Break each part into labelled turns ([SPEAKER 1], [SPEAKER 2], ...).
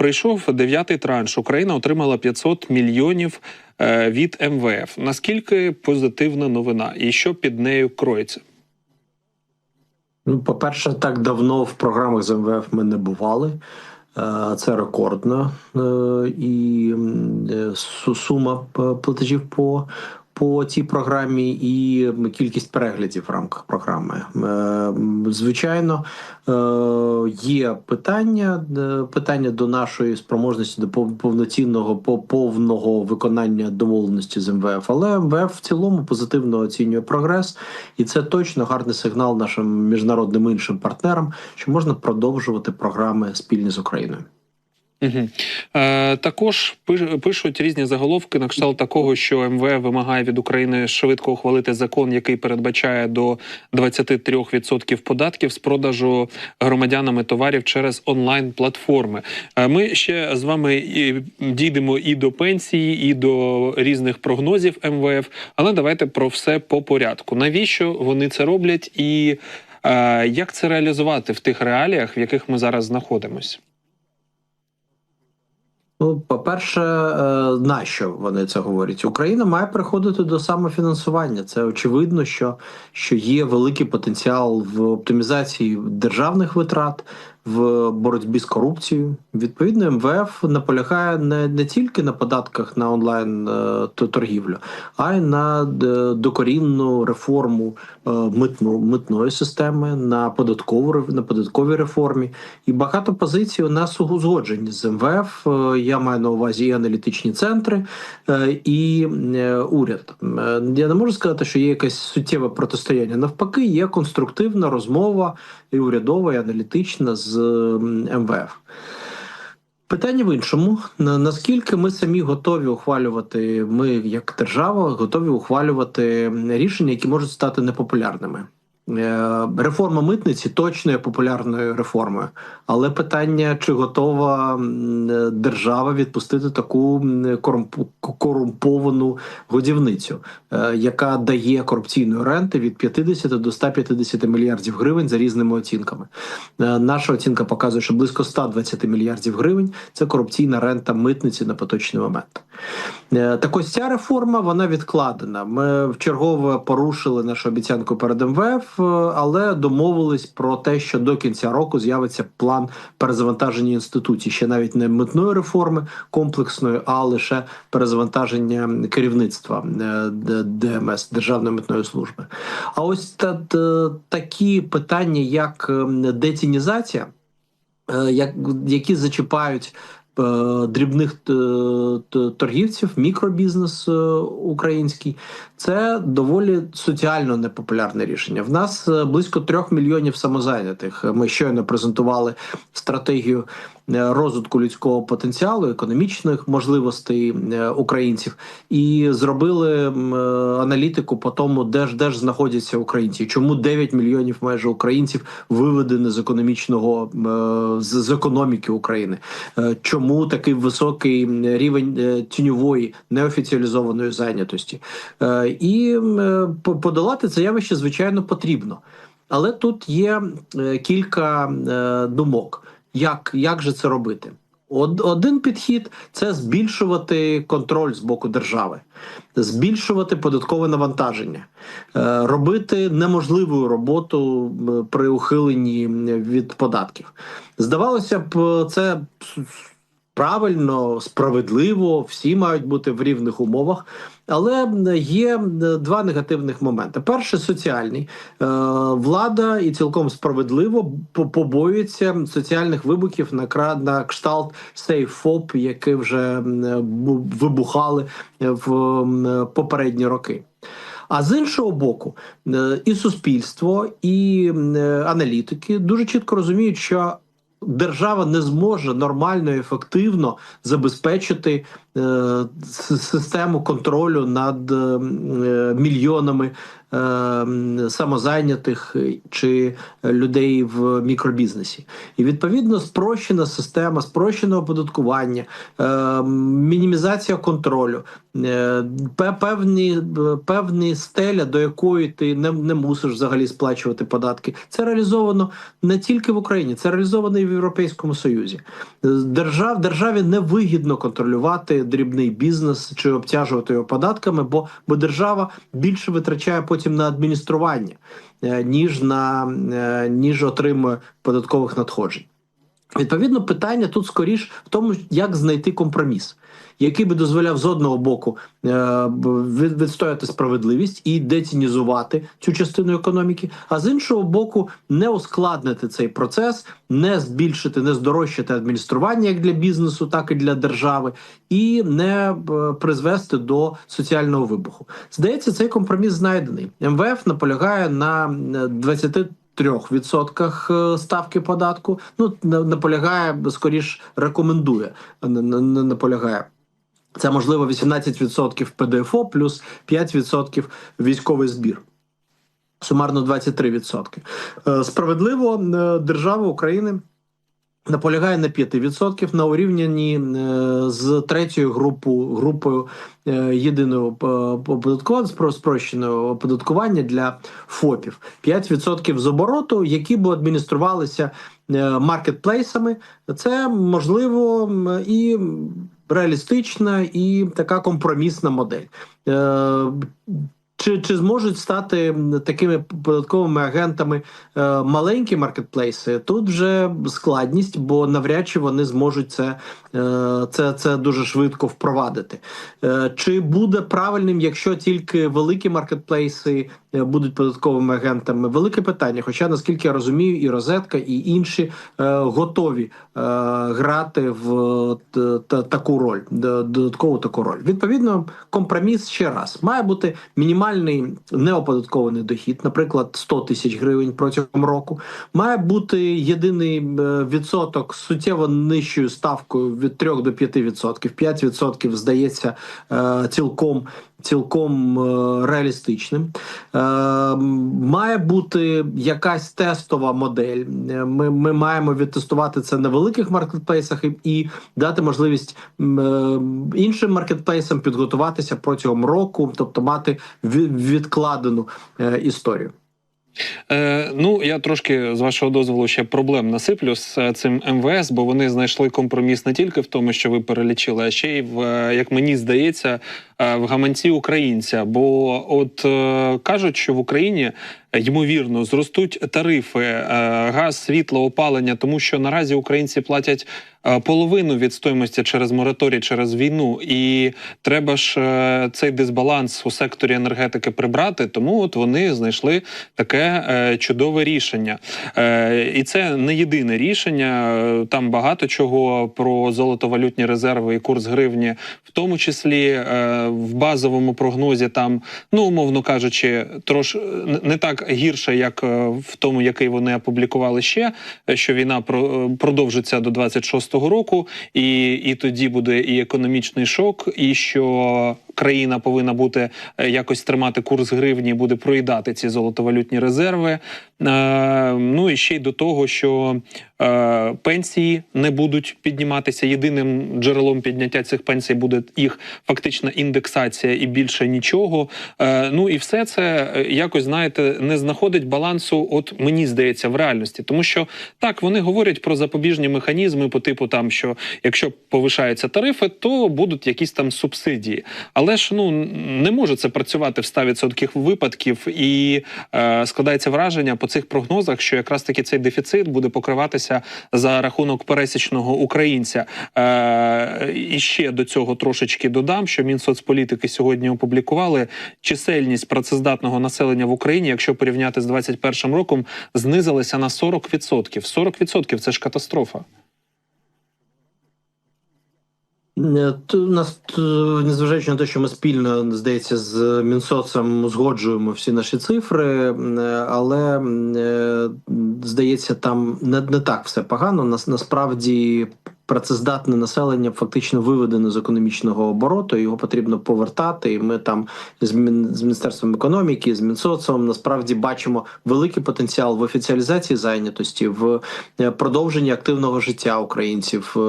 [SPEAKER 1] прийшов дев'ятий транш. Україна отримала 500 мільйонів е, від МВФ. Наскільки позитивна новина, і що під нею кроється?
[SPEAKER 2] Ну, по-перше, так давно в програмах з МВФ ми не бували. Е, Це рекордно. Е, І сума платежів по, по цій програмі і кількість переглядів в рамках програми. Е, Звичайно, е, є питання, е, питання до нашої спроможності до повноцінного по- повного виконання домовленості з МВФ. Але МВФ в цілому позитивно оцінює прогрес, і це точно гарний сигнал нашим міжнародним іншим партнерам, що можна продовжувати програми спільні з Україною.
[SPEAKER 1] Угу. Е, також пиш- пишуть різні заголовки на кшталт такого, що МВФ вимагає від України швидко ухвалити закон, який передбачає до 23% податків з продажу громадянами товарів через онлайн-платформи. Е, ми ще з вами і дійдемо і до пенсії, і до різних прогнозів МВФ. Але давайте про все по порядку. Навіщо вони це роблять, і е, як це реалізувати в тих реаліях, в яких ми зараз знаходимося?
[SPEAKER 2] Ну, по-перше, на що вони це говорять? Україна має приходити до самофінансування. Це очевидно, що, що є великий потенціал в оптимізації державних витрат, в боротьбі з корупцією. Відповідно, МВФ наполягає не, не тільки на податках на онлайн е, то- торгівлю, а й на е, докорінну реформу е, митну, митної системи, на податкову на податковій реформі. І багато позицій у нас узгоджені з МВФ. Я маю на увазі і аналітичні центри, і уряд. Я не можу сказати, що є якесь суттєве протистояння. Навпаки, є конструктивна розмова і урядова, і аналітична з МВФ. Питання в іншому: наскільки ми самі готові ухвалювати, ми як держава готові ухвалювати рішення, які можуть стати непопулярними. Е, Реформа митниці точно є популярною реформою, але питання, чи готова е, держава відпустити таку корумповану годівницю, е, яка дає корупційної ренти від 50 до 150 мільярдів гривень за різними оцінками. Наша оцінка показує, що близько 120 мільярдів гривень це корупційна рента митниці на поточний момент. Е, Так ось ця реформа вона відкладена. Ми вчергове порушили нашу обіцянку перед МВФ, е, але домовились про те, що до кінця року з'явиться план перезавантаження інституцій. Ще навіть не митної реформи комплексної, а лише перезавантаження керівництва е, ДМС Державної митної служби. А ось та, та- такі питання, як детінізація, як, які зачіпають дрібних е, торгівців, мікробізнес е, український, це доволі соціально непопулярне рішення. В нас е, близько трьох мільйонів самозайнятих. Ми щойно презентували стратегію е, розвитку людського потенціалу, економічних можливостей е, українців, і зробили е, аналітику по тому, де ж де ж знаходяться українці, чому 9 мільйонів майже українців виведені з економічного е, з, економіки України. Е, Чому такий високий рівень е, тіньової неофіціалізованої зайнятості? Е, І е, подолати це явище звичайно потрібно. Але тут є е, кілька е, думок, як, як же це робити. Од- Один підхід це збільшувати контроль з боку держави, збільшувати податкове навантаження, е, робити неможливу роботу при ухиленні від податків. Здавалося б, це правильно, справедливо, всі мають бути в рівних умовах. Але є два негативних моменти. Перший соціальний Е, влада і цілком справедливо по- побоюється соціальних вибухів на на кшталт сейфоп, які вже вибухали в попередні роки. А з іншого боку, е, і суспільство, і е, аналітики дуже чітко розуміють, що держава не зможе нормально і ефективно забезпечити систему контролю над е, мільйонами е, самозайнятих чи людей в мікробізнесі. І відповідно спрощена система, спрощене оподаткування, е, мінімізація контролю, е, певні, певні стеля, до якої ти не, не мусиш взагалі сплачувати податки. Це реалізовано не тільки в Україні, це реалізовано і в Європейському Союзі. Держав, державі невигідно контролювати дрібний бізнес чи обтяжувати його податками, бо, бо держава більше витрачає потім на адміністрування, е, ніж на е, ніж отримує податкових надходжень. Відповідно, питання тут скоріш в тому, як знайти компроміс, який би дозволяв з одного боку е, відстояти справедливість і децінізувати цю частину економіки, а з іншого боку, не ускладнити цей процес, не збільшити, не здорожчати адміністрування як для бізнесу, так і для держави, і не призвести до соціального вибуху. Здається, цей компроміс знайдений. МВФ наполягає на е, 20 3% е, ставки податку. Ну на- наполягає скоріш рекомендує, не наполягає. Це можливо 18% ПДФО плюс 5% військовий збір. Сумарно 23%. Е, Справедливо е, держава України наполягає на 5% на урівнянні е, з третьою групою, групою єдиного оподаткування спрощеного оподаткування для ФОПів. 5% з обороту, які б адмініструвалися маркетплейсами. Це можливо і реалістична, і така компромісна модель. Е, Чи, чи зможуть стати такими податковими агентами е, маленькі маркетплейси? Тут вже складність, бо навряд чи вони зможуть це, е, це, це дуже швидко впровадити. Е, чи буде правильним, якщо тільки великі маркетплейси будуть податковими агентами? Велике питання. Хоча наскільки я розумію, і розетка, і інші е, готові е, грати в таку роль, додаткову таку роль. Відповідно, компроміс ще раз має бути мінімальний неоподаткований дохід, наприклад, 100 тисяч гривень протягом року. Має бути єдиний е, відсоток суттєво нижчою ставкою від 3 до 5 відсотків. 5 відсотків здається е, цілком. Цілком е, реалістичним е, має бути якась тестова модель. Е, Ми, ми маємо відтестувати це на великих маркетплейсах і, дати можливість іншим маркетплейсам підготуватися протягом року, тобто мати ві- відкладену історію.
[SPEAKER 1] Е, ну я трошки з вашого дозволу ще проблем насиплю з е, цим МВС, бо вони знайшли компроміс не тільки в тому, що ви перелічили, а ще й в е, як мені здається, е, в гаманці українця. Бо от кажуть, що в Україні ймовірно зростуть тарифи е, газ, світло, опалення, тому що наразі українці платять е, половину від стоїмості через мораторій, через війну, і треба ж е, цей дисбаланс у секторі енергетики прибрати. Тому от вони знайшли таке чудове рішення. І це не єдине рішення. Там багато чого про золотовалютні резерви і курс гривні, в тому числі в базовому прогнозі, там, ну умовно кажучи, трош не- не гірше, як е, в тому, який вони опублікували ще, е, що війна е, продовжиться до 26-го року, і, і тоді буде і економічний шок, і що країна повинна бути якось тримати курс гривні, буде проїдати ці золотовалютні резерви. Ну і ще й до того, що пенсії не будуть підніматися. Єдиним джерелом підняття цих пенсій буде їх фактична індексація і більше нічого. Е, ну і все це е, якось знаєте не знаходить балансу. От мені здається, в реальності, тому що так вони говорять про запобіжні механізми, по типу там, що якщо повишаються тарифи, то будуть якісь там субсидії. Але ж ну не може це працювати в 100% випадків, і е, складається враження по цих прогнозах, що якраз таки цей дефіцит буде покриватися за рахунок пересічного українця. Е, і ще до цього трошечки додам, що Мінсоцполітики сьогодні опублікували чисельність працездатного населення в Україні, якщо порівняти з 2021 роком, знизилася на 40%. 40% – це ж катастрофа.
[SPEAKER 2] Е, нас, т- незважаючи на те, що ми спільно, здається, з Мінсоцем узгоджуємо всі наші цифри, е, але е, здається, там не, не так все погано. Нас насправді працездатне населення фактично виведено з економічного обороту. Його потрібно повертати. І ми там з, міністерством економіки, з Мінсоцом насправді бачимо великий потенціал в офіціалізації зайнятості, в е, продовженні активного життя українців. Е,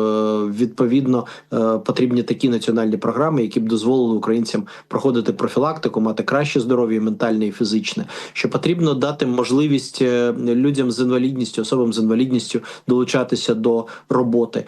[SPEAKER 2] Відповідно, е, потрібні такі національні програми, які б дозволили українцям проходити профілактику, мати краще здоров'я ментальне і фізичне. Що потрібно дати можливість людям з інвалідністю, особам з інвалідністю долучатися до роботи,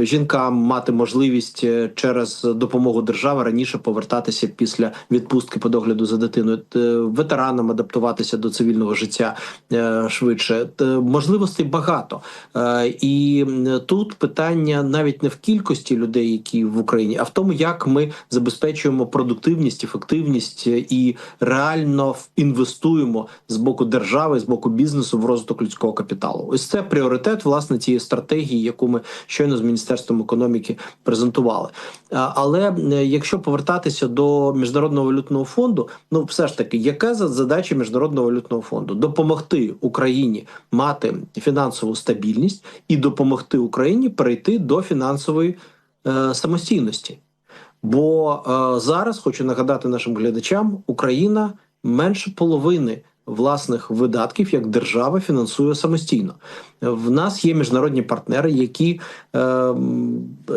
[SPEAKER 2] жінкам мати можливість е, через допомогу держави раніше повертатися після відпустки по догляду за дитиною, Е, ветеранам адаптуватися до цивільного життя е, швидше. Е, Можливостей багато. Е, І тут питання навіть не в кількості людей, які в Україні, а в тому, як ми забезпечуємо продуктивність, ефективність е, і реально інвестуємо з боку держави, з боку бізнесу в розвиток людського капіталу. Ось це пріоритет власне цієї стратегії, яку ми щойно з міністерством економіки презентували. Але е, якщо повертатися до міжнародного валютного фонду, ну все ж таки, яка за- задача міжнародного валютного фонду? Допомогти Україні мати фінансову стабільність і допомогти Україні перейти до фінансової е, самостійності. Бо е, зараз хочу нагадати нашим глядачам, Україна менше половини власних видатків як держава фінансує самостійно. В нас є міжнародні партнери, які е,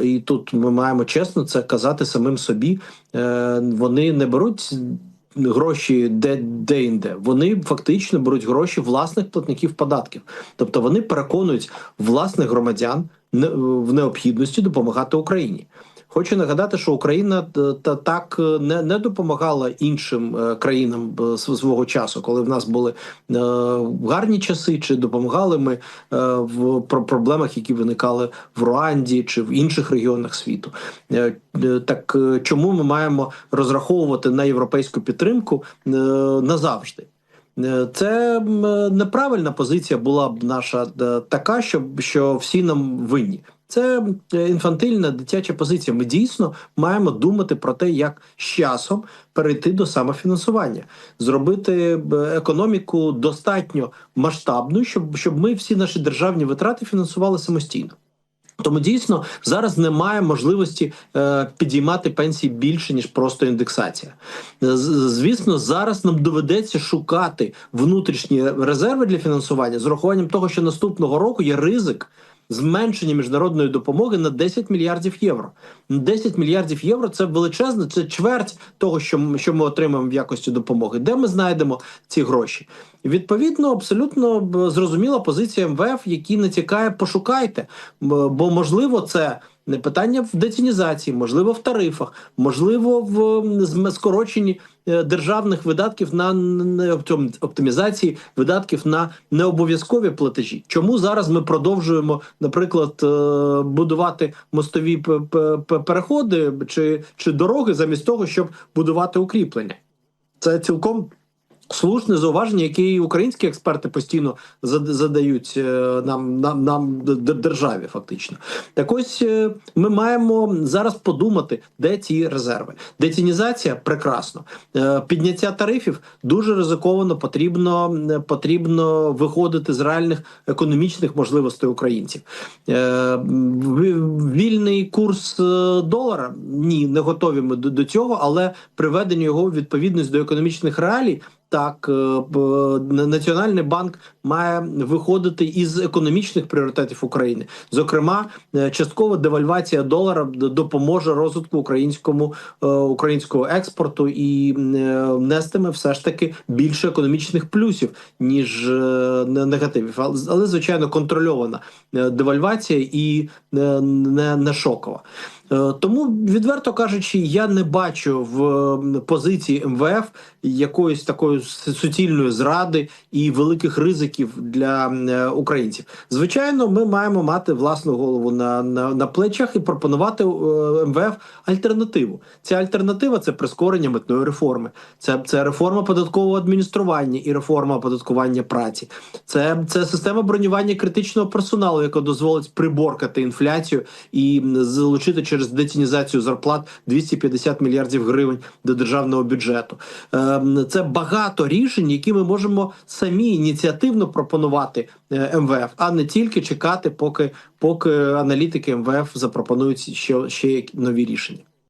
[SPEAKER 2] і тут ми маємо чесно це казати самим собі. Е, вони не беруть. Гроші де де інде вони фактично беруть гроші власних платників податків, тобто вони переконують власних громадян в необхідності допомагати Україні. Хочу нагадати, що Україна е, та так е, не, не допомагала іншим е, країнам свого часу, коли в нас були гарні часи, чи допомагали ми в про проблемах, які виникали в Руанді чи в інших регіонах світу. Так чому ми маємо розраховувати на європейську підтримку назавжди? Це неправильна позиція була б наша така, що, що всі нам винні. Це е, інфантильна дитяча позиція. Ми дійсно маємо думати про те, як з часом перейти до самофінансування, зробити економіку достатньо масштабною, щоб, щоб ми всі наші державні витрати фінансували самостійно. Тому дійсно зараз немає можливості е, підіймати пенсії більше ніж просто індексація. Звісно, зараз нам доведеться шукати внутрішні резерви для фінансування з урахуванням того, що наступного року є ризик. Зменшення міжнародної допомоги на 10 мільярдів євро. 10 мільярдів євро це величезно, це чверть того, що, що ми отримаємо в якості допомоги. Де ми знайдемо ці гроші? Відповідно, абсолютно зрозуміла позиція МВФ, які натякає, пошукайте, бо можливо це. Не питання в децінізації, можливо, в тарифах, можливо, в скороченні е, державних видатків на оптимізації видатків на необов'язкові платежі. Чому зараз ми продовжуємо, наприклад, е, будувати мостові переходи чи, чи дороги замість того, щоб будувати укріплення? Це цілком. Слушне зауваження, яке і українські експерти постійно зад- задають е, нам, нам, нам державі, фактично. Так ось е, ми маємо зараз подумати, де ці резерви. Децінізація прекрасно. Е, Підняття тарифів дуже ризиковано. Потрібно, потрібно виходити з реальних економічних можливостей українців. Вільний курс долара ні, не готові ми до, цього, але приведення його у відповідність до економічних реалій. Так, е, Національний банк має виходити із економічних пріоритетів України. Зокрема, е, часткова девальвація долара допоможе розвитку українському е, українського експорту і нестиме все ж таки більше економічних плюсів ніж не- негативів. Але, звичайно контрольована девальвація і не, не шокова. Е, Тому, відверто кажучи, я не бачу в позиції МВФ якоїсь такої суцільної зради і великих ризиків для е, українців. Звичайно, ми маємо мати власну голову на, на, на плечах і пропонувати е, МВФ альтернативу. Ця альтернатива це прискорення митної реформи, це, це реформа податкового адміністрування і реформа оподаткування праці. Це, це система бронювання критичного персоналу, яка дозволить приборкати інфляцію і залучити через через детінізацію зарплат 250 мільярдів гривень до державного бюджету. Ем, Це багато рішень, які ми можемо самі ініціативно пропонувати е, МВФ, а не тільки чекати, поки поки аналітики МВФ запропонують ще, ще нові рішення.